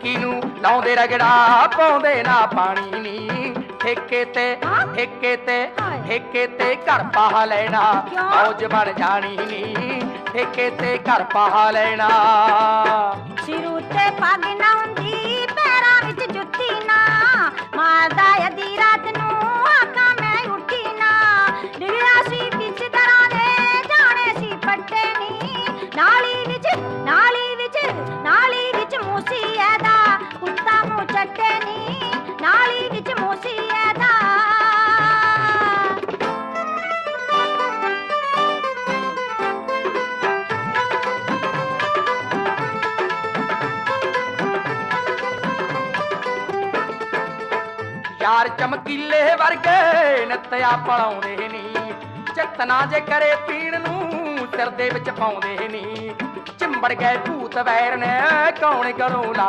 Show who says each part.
Speaker 1: ਚੌਂਕੀ ਨੂੰ ਲਾਉਂਦੇ ਰਗੜਾ ਪਾਉਂਦੇ ਨਾ ਪਾਣੀ ਨੀ ਠੇਕੇ ਤੇ? ਠੇਕੇ ਤੇ। ਠੇਕੇ ਤੇ ਘਰ ਪਾਹ ਲੈਣਾ? ਮੌਜ ਬਣ ਜਾਣੀ ਨੀ ਠੇਕੇ ਤੇ ਘਰ ਪਾਹ ਲੈਣਾ
Speaker 2: ਸਿਰ ਉੱਤੇ ਪੱਗ ਨਾ
Speaker 1: ਯਾਰ ਚਮਕੀਲੇ ਵਰਗੇ ਨੱਤਿਆ ਪਲਾਉਂਦੇ ਨੀ। ਚਤਨਾ ਜੇ ਕਰੇ ਪੀਣ ਨੂੰ ਸਿਰ ਦੇ ਵਿੱਚ ਪਾਉਂਦੇ ਨੀ। ਚਿੰਬੜ ਗਏ ਭੂਤ ਵੈਰ ਨੇ, ਕੌਣ ਗਲੋਂ ਲਾ